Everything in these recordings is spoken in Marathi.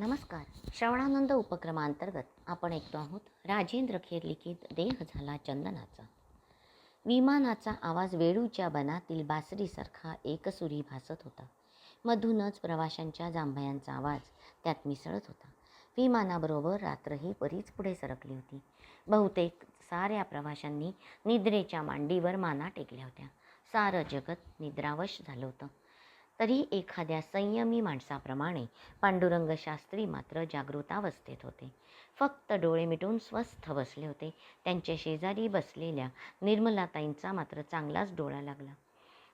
नमस्कार. श्रवणानंद उपक्रमांतर्गत आपण ऐकतो आहोत राजेंद्र खेर लिखित देह झाला चंदनाचा. विमानाचा आवाज वेळूच्या बनातील बासरीसारखा एकसुरी भासत होता. मधूनच प्रवाशांच्या जांभयांचा आवाज त्यात मिसळत होता. विमानाबरोबर रात्रही बरीच पुढे सरकली होती. बहुतेक साऱ्या प्रवाशांनी निद्रेच्या मांडीवर माना टेकल्या होत्या. सारं जगत निद्रावश झालं होतं. तरी एखाद्या संयमी माणसाप्रमाणे पांडुरंग शास्त्री मात्र जागृतावस्थेत होते. फक्त डोळे मिटून स्वस्थ बसले होते. त्यांच्या शेजारी बसलेल्या निर्मलाताईंचा मात्र चांगलाच डोळा लागला.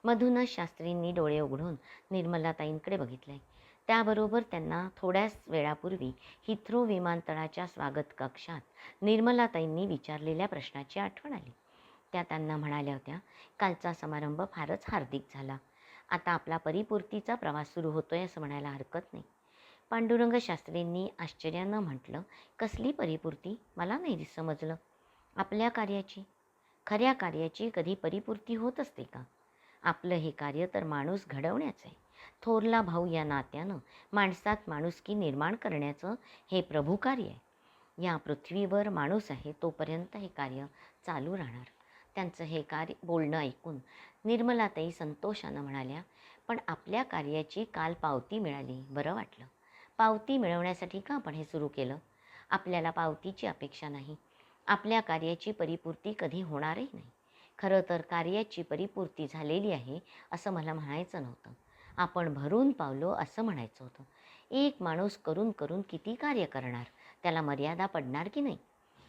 मधूनच शास्त्रींनी डोळे उघडून निर्मलाताईंकडे बघितले. त्याबरोबर त्यांना थोड्याच वेळापूर्वी हिथ्रो विमानतळाच्या स्वागत कक्षात निर्मलाताईंनी विचारलेल्या प्रश्नाची आठवण आली. त्या त्यांना म्हणाल्या होत्या कालचा समारंभ फारच हार्दिक झाला. आता आपला परिपूर्तीचा प्रवास सुरू होतोय असं म्हणायला हरकत नाही. पांडुरंग शास्त्रींनी आश्चर्यानं म्हटलं कसली परिपूर्ती? मला नाही समजलं. आपल्या कार्याची? खऱ्या कार्याची कधी परिपूर्ती होत असते का? आपलं हे कार्य तर माणूस घडवण्याचं आहे. थोरला भाऊ या नात्यानं माणसात माणुसकी निर्माण करण्याचं हे प्रभू कार्य आहे. या पृथ्वीवर माणूस आहे तोपर्यंत हे कार्य चालू राहणार. त्यांचं हे कार्य बोलणं ऐकून निर्मलाताई संतोषानं म्हणाल्या पण आपल्या कार्याची काल पावती मिळाली बरं वाटलं. पावती मिळवण्यासाठी का आपण हे सुरू केलं? आपल्याला पावतीची अपेक्षा नाही. आपल्या कार्याची परिपूर्ती कधी होणारही नाही. खरं तर कार्याची परिपूर्ती झालेली आहे असं मला म्हणायचं नव्हतं. आपण भरून पावलो असं म्हणायचं होतं. एक माणूस करून करून किती कार्य करणार? त्याला मर्यादा पडणार की नाही?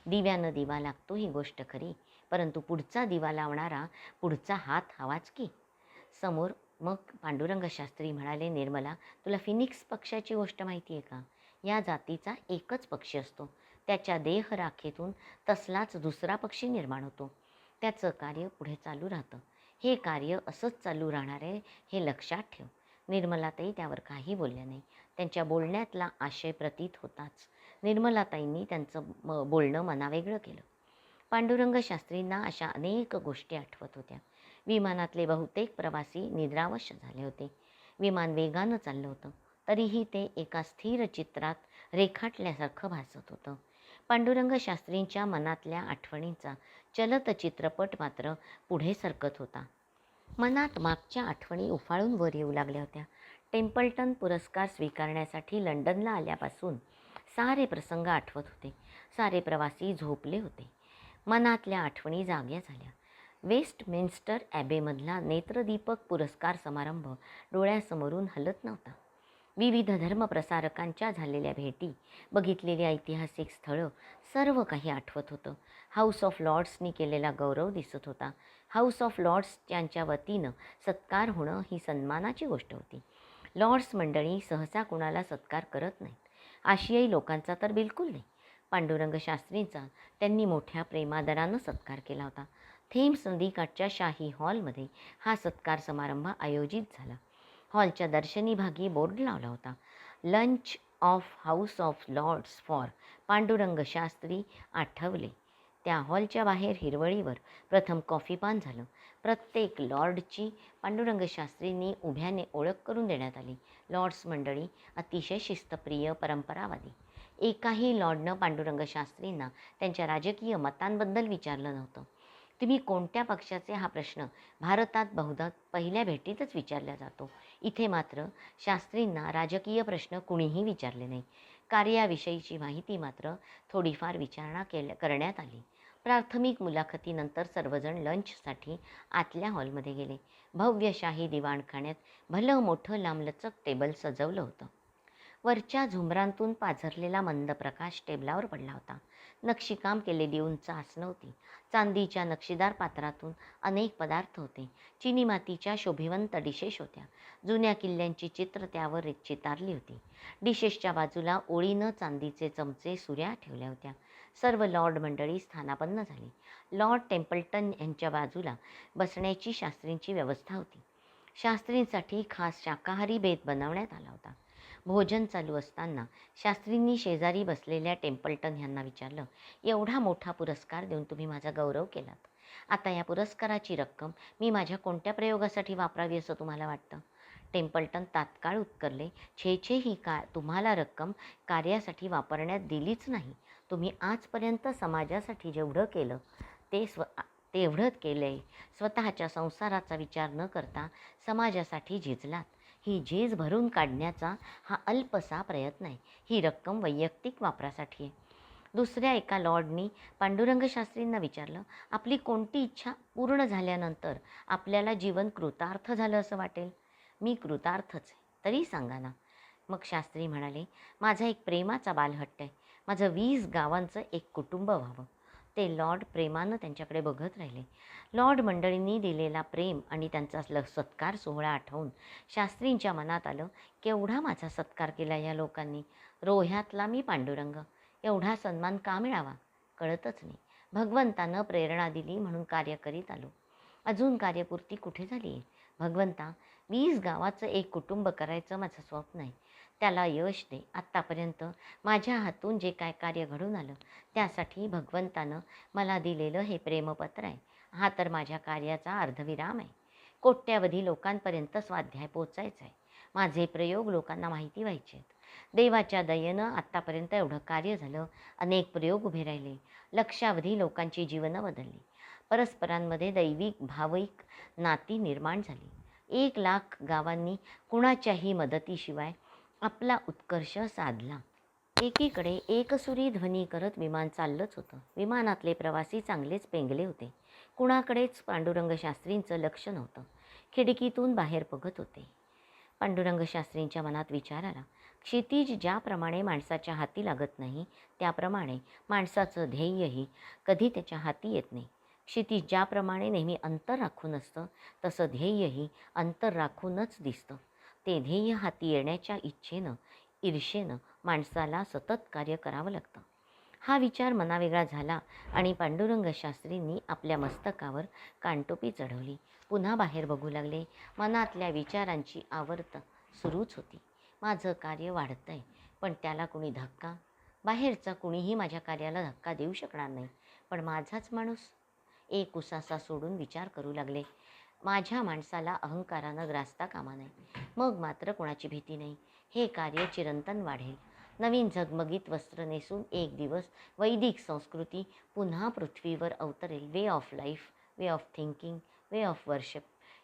दिव्यानं दिवा लागतो ही गोष्ट खरी. परंतु पुढचा दिवा लावणारा पुढचा हात हवाच की? समोर मग पांडुरंग शास्त्री म्हणाले निर्मला तुला फिनिक्स पक्षाची गोष्ट माहिती आहे का? या जातीचा एकच पक्षी असतो. त्याच्या देह राखेतून तसलाच दुसरा पक्षी निर्माण होतो. त्याचं कार्य पुढे चालू राहतं. हे कार्य असंच चालू राहणार आहे हे लक्षात ठेव. निर्मलाताई त्यावर काही बोलल्या नाही. त्यांच्या बोलण्यातला आशय प्रतीत होताच. निर्मलाताईंनी त्यांचं म बोलणं मनावेगळं केलं. पांडुरंग शास्त्रींना अशा अनेक गोष्टी आठवत होत्या. विमानातले बहुतेक प्रवासी निद्रावश झाले होते. विमान वेगानं चाललं होतं. तरीही ते एका स्थिर चित्रात रेखाटल्यासारखं भासत होतं. पांडुरंग शास्त्रींच्या मनातल्या आठवणींचा चलत चित्रपट मात्र पुढे सरकत होता. मनात मागच्या आठवणी उफाळून वर येऊ लागल्या होत्या. टेम्पल्टन पुरस्कार स्वीकारण्यासाठी लंडनला आल्यापासून सारे प्रसंग आठवत होते. सारे प्रवासी झोपले होते. मनातल्या आठवणी जाग्या झाल्या. वेस्टमिन्स्टर ॲबेमधला नेत्रदीपक पुरस्कार समारंभ डोळ्यासमोरून हलत नव्हता. विविध धर्मप्रसारकांच्या झालेल्या भेटी बघितलेली ऐतिहासिक स्थळं सर्व काही आठवत होतं. हाऊस ऑफ लॉर्ड्सनी केलेला गौरव दिसत होता. हाऊस ऑफ लॉर्ड्स यांच्या वतीनं सत्कार होणं ही सन्मानाची गोष्ट होती. लॉर्ड्स मंडळी सहसा कुणाला सत्कार करत नाहीत. आशियाई लोकांचा तर बिलकुल नाही. पांडुरंग शास्त्रींचा त्यांनी मोठ्या प्रेमादरानं सत्कार केला होता. थेम्स नदीकाठच्या शाही हॉलमध्ये हा सत्कार समारंभ आयोजित झाला. हॉलच्या दर्शनी भागी बोर्ड लावला होता. Lunch of House of Lords for Pandurang Shastri Athavale. त्या हॉलच्या बाहेर हिरवळीवर प्रथम कॉफीपान झालं. प्रत्येक लॉर्डची पांडुरंग शास्त्रींनी उभ्याने ओळख करून देण्यात आली. लॉर्ड्स मंडळी अतिशय शिस्तप्रिय परंपरावादी. एकाही लॉर्डनं पांडुरंग शास्त्रींना त्यांच्या राजकीय मतांबद्दल विचारलं नव्हतं. तुम्ही कोणत्या पक्षाचे? हा प्रश्न भारतात बहुधा पहिल्या भेटीतच विचारला जातो. इथे मात्र शास्त्रींना राजकीय प्रश्न कुणीही विचारले नाही. कार्याविषयीची माहिती मात्र थोडीफार विचारणा केल्या करण्यात आली. प्राथमिक मुलाखतीनंतर सर्वजण लंचसाठी आतल्या हॉलमध्ये गेले. भव्यशाही दिवाणखान्यात भलं मोठं लांबलचक टेबल सजवलं होतं. वरच्या झुमरांतून पाझरलेला मंद प्रकाश टेबलावर पडला होता. नक्षीकाम केलेली उंच आसनं होती चांदीच्या नक्षीदार पात्रातून अनेक पदार्थ होते. चिनी मातीच्या शोभिवंत डिशेश होत्या. जुन्या किल्ल्यांची चित्र त्यावर चितारली होती. डिशेशच्या बाजूला ओळीनं चांदीचे चमचे सुऱ्या ठेवल्या होत्या. सर्व लॉर्ड मंडळी स्थानापन्न झाली. लॉर्ड टेम्पल्टन यांच्या बाजूला बसण्याची शास्त्रींची व्यवस्था होती. शास्त्रींसाठी खास शाकाहारी बेत बनवण्यात आला होता. भोजन चालू असताना शास्त्रींनी शेजारी बसलेल्या टेम्पल्टन यांना विचारलं एवढा मोठा पुरस्कार देऊन तुम्ही माझा गौरव केलात. आता या पुरस्काराची रक्कम मी माझ्या कोणत्या प्रयोगासाठी वापरावी असं तुम्हाला वाटतं? टेम्पल्टन तात्काळ उत्करले छे छे ही का तुम्हाला रक्कम कार्यासाठी वापरण्यात दिलीच नाही. तुम्ही आजपर्यंत समाजासाठी जेवढं केलं ते स्व तेवढंच केलं आहे स्वतःच्या संसाराचा विचार न करता समाजासाठी झिजलात. ही झीज भरून काढण्याचा हा अल्पसा प्रयत्न आहे. ही रक्कम वैयक्तिक वापरासाठी आहे. दुसऱ्या एका लॉर्डनी पांडुरंग शास्त्रींना विचारलं आपली कोणती इच्छा पूर्ण झाल्यानंतर आपल्याला जीवन कृतार्थ झालं असं वाटेल? मी कृतार्थच आहे. तरी सांगा ना. मग शास्त्री म्हणाले माझा एक प्रेमाचा बालहट्ट आहे. माझं वीस गावांचं एक कुटुंब व्हावं. ते लॉर्ड प्रेमानं त्यांच्याकडे बघत राहिले. लॉर्ड मंडळींनी दिलेला प्रेम आणि त्यांचा ल सत्कार सोहळा आठवून शास्त्रींच्या मनात आलं केवढा माझा सत्कार केला या लोकांनी? रोह्यातला मी पांडुरंग. एवढा सन्मान का मिळावा? कळतच नाही. भगवंतानं प्रेरणा दिली म्हणून कार्य करीत आलो. अजून कार्यपूर्ती कुठे झाली आहे भगवंता वीस गावाचं एक कुटुंब करायचं माझं स्वप्न आहे. त्याला यश दे. आत्तापर्यंत माझ्या हातून जे काय कार्य घडून आलं त्यासाठी भगवंतानं मला दिलेलं हे प्रेमपत्र आहे. हा तर माझ्या कार्याचा अर्धविराम आहे. कोट्यावधी लोकांपर्यंत स्वाध्याय पोचायचा आहे. माझे प्रयोग लोकांना माहिती व्हायचे आहेत. देवाच्या दयेनं आत्तापर्यंत एवढं कार्य झालं अनेक प्रयोग उभे राहिले. लक्षावधी लोकांची जीवनं बदलली. परस्परांमध्ये दैविक भाविक नाती निर्माण झाली. एक लाख गावांनी कुणाच्याही मदतीशिवाय आपला उत्कर्ष साधला. एकीकडे एकसुरी ध्वनी करत विमान चाललंच होतं. विमानातले प्रवासी चांगलेच पेंगले होते. कुणाकडेच पांडुरंग शास्त्रींचं लक्ष नव्हतं. खिडकीतून बाहेर बघत होते. पांडुरंग शास्त्रींच्या मनात विचार आला क्षितिज ज्याप्रमाणे माणसाच्या हाती लागत नाही त्याप्रमाणे माणसाचं ध्येयही कधी त्याच्या हाती येत नाही. क्षितिज ज्याप्रमाणे नेहमी अंतर राखून असतं तसं ध्येयही अंतर राखूनच दिसतं. ते ध्येय हाती येण्याच्या इच्छेनं ईर्षेनं माणसाला सतत कार्य करावं लागतं. हा विचार मनावेगळा झाला आणि पांडुरंग शास्त्रींनी आपल्या मस्तकावर कानटोपी चढवली. पुन्हा बाहेर बघू लागले. मनातल्या विचारांची आवर्त सुरूच होती. माझं कार्य वाढतं आहे पण त्याला कुणी धक्का? बाहेरचा कुणीही माझ्या कार्याला धक्का देऊ शकणार नाही. पण माझाच माणूस एक उसासा सोडून विचार करू लागले. माझ्या माणसाला अहंकारानं ग्रासता कामा नाही मग मात्र कोणाची भीती नाही. हे कार्य चिरंतन वाढेल. नवीन झगमगीत वस्त्र नेसून एक दिवस वैदिक संस्कृती पुन्हा पृथ्वीवर अवतरेल. Way of life way of thinking way of worship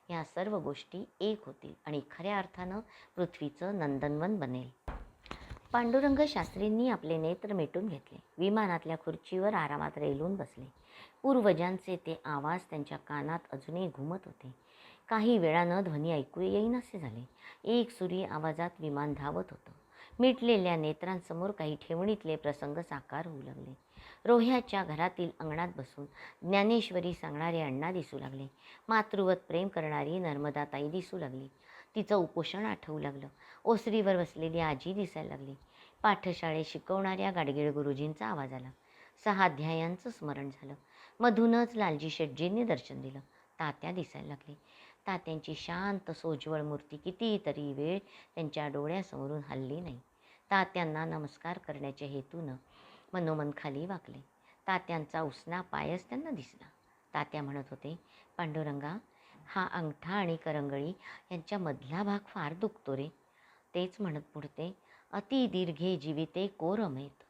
ह्या सर्व गोष्टी एक होतील आणि खऱ्या अर्थानं पृथ्वीचं नंदनवन बनेल. पांडुरंग शास्त्रींनी आपले नेत्र मिटून घेतले. विमानातल्या खुर्चीवर आरामात रेलून बसले. पूर्वजांचे ते आवाज त्यांच्या कानात अजूनही घुमत होते. काही वेळानं ध्वनी ऐकू येईनासे झाले. एक सुरी आवाजात विमान धावत होतं. मिटलेल्या नेत्रांसमोर काही ठेवणीतले प्रसंग साकार होऊ लागले. रोह्याच्या घरातील अंगणात बसून ज्ञानेश्वरी सांगणारे अण्णा दिसू लागले. मातृवत प्रेम करणारी नर्मदाताई दिसू लागली. तिचं उपोषण आठवू लागलं. ओसरीवर बसलेली आजी दिसायला लागली. पाठशाळेत शिकवणाऱ्या गाडगीळ गुरुजींचा आवाज आला. सहा अध्यायांचं स्मरण झालं. मधूनच लालजी शेटजींनी दर्शन दिलं. तात्या दिसायला लागले. तात्यांची शांत सोज्वळ मूर्ती कितीतरी वेळ त्यांच्या डोळ्यासमोरून हल्ली नाही. तात्यांना नमस्कार करण्याच्या हेतूनं मनोमन खाली वाकले. तात्यांचा उसना पायच त्यांना दिसला. तात्या म्हणत होते पांडुरंगा हा अंगठा आणि करंगळी यांच्या मधला भाग फार दुखतो रे. तेच म्हणत पुढते अति दीर्घे जीविते कोरमेत.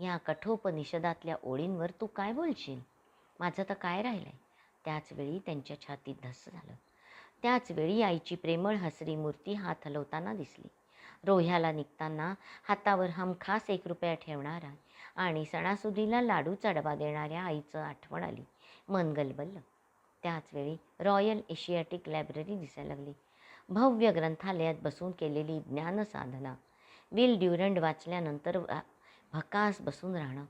या कठोपनिषदातल्या ओळींवर तू काय बोलशील? माझं तर काय राहिलं आहे त्याचवेळी त्यांच्या छातीत धस्स झालं. त्याचवेळी आईची प्रेमळ हसरी मूर्ती हात हलवताना दिसली. रोह्याला निघताना हातावर हमखास एक रुपया ठेवणारा आणि सणासुदीला लाडू चढवा देणाऱ्या आईचं आठवण आली. मन गलबललं. त्याचवेळी रॉयल एशियाटिक लायब्ररी दिसायला लागली. भव्य ग्रंथालयात बसून केलेली ज्ञानसाधना. विल ड्युरंड वाचल्यानंतर भकास बसून राहणं.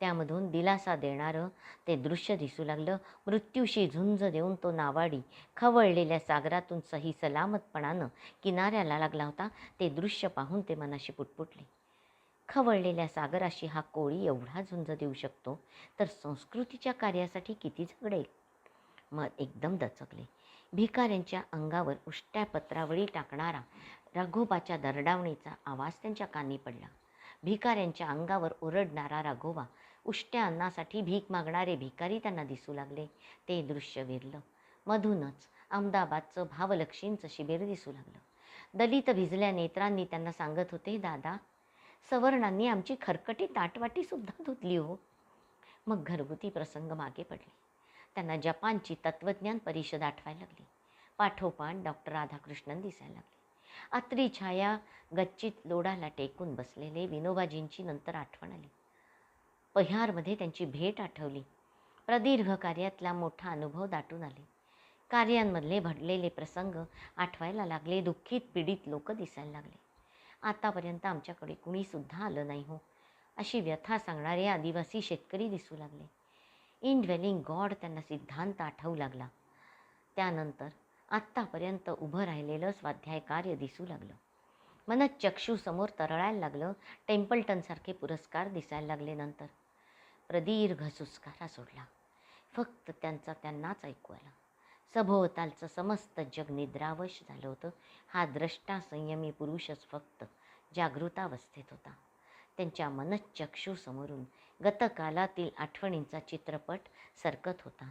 त्यामधून दिलासा देणारं ते दृश्य दिसू लागलं. मृत्यूशी झुंज देऊन तो नावाडी खवळलेल्या सागरातून सही सलामतपणानं किनाऱ्याला लागला होता. ते दृश्य पाहून ते मनाशी पुटपुटले. खवळलेल्या सागराशी हा कोळी एवढा झुंज देऊ शकतो तर संस्कृतीच्या कार्यासाठी किती झगडेल? मग एकदम दचकले. भिकाऱ्यांच्या अंगावर उष्ट्या पत्रावळी टाकणारा राघोबाच्या दरडावणीचा आवाज त्यांच्या कानी पडला. भिकाऱ्यांच्या अंगावर ओरडणारा राघोबा उष्ट्या अन्नासाठी भीक मागणारे भिकारी त्यांना दिसू लागले. ते दृश्य विरलं. मधूनच अहमदाबादचं भावलक्ष्मींचं शिबिर दिसू लागलं. दलित भिजल्या नेत्रांनी त्यांना सांगत होते दादा सवर्णांनी आमची खरकटी ताटवाटीसुद्धा धुतली हो. मग घरगुती प्रसंग मागे पडले. त्यांना जपानची तत्त्वज्ञान परिषद आठवायला लागली. पाठोपाठ डॉक्टर राधाकृष्णन दिसायला लागले. आत्री छाया गच्चीत लोडाला टेकून बसलेले विनोबाजींची नंतर आठवण आली. पहिहारमध्ये त्यांची भेट आठवली. प्रदीर्घ कार्यातला मोठा अनुभव दाटून आले. कार्यांमधले भडलेले प्रसंग आठवायला लागले दुःखीत पीडित लोक दिसायला लागले. आतापर्यंत आमच्याकडे कुणीसुद्धा आलं नाही हो अशी व्यथा सांगणारे आदिवासी शेतकरी दिसू लागले. इन गॉड त्यांना सिद्धांत आठवू लागला. त्यानंतर आत्तापर्यंत उभं राहिलेलं स्वाध्याय कार्य दिसू लागलं. मनात चक्षूसमोर तरळायला लागलं. टेम्पल्टनसारखे पुरस्कार दिसायला लागले नंतर. प्रदीर्घ सुस्कारा सोडला. फक्त त्यांचा त्यांनाच ऐकू आला. सभोवतालचं समस्त जग निद्रावश झालं होतं. हा द्रष्टा संयमी पुरुषच फक्त जागृतावस्थेत होता. त्यांच्या मनचक्षूसमोरून गतकालातील आठवणींचा चित्रपट सरकत होता.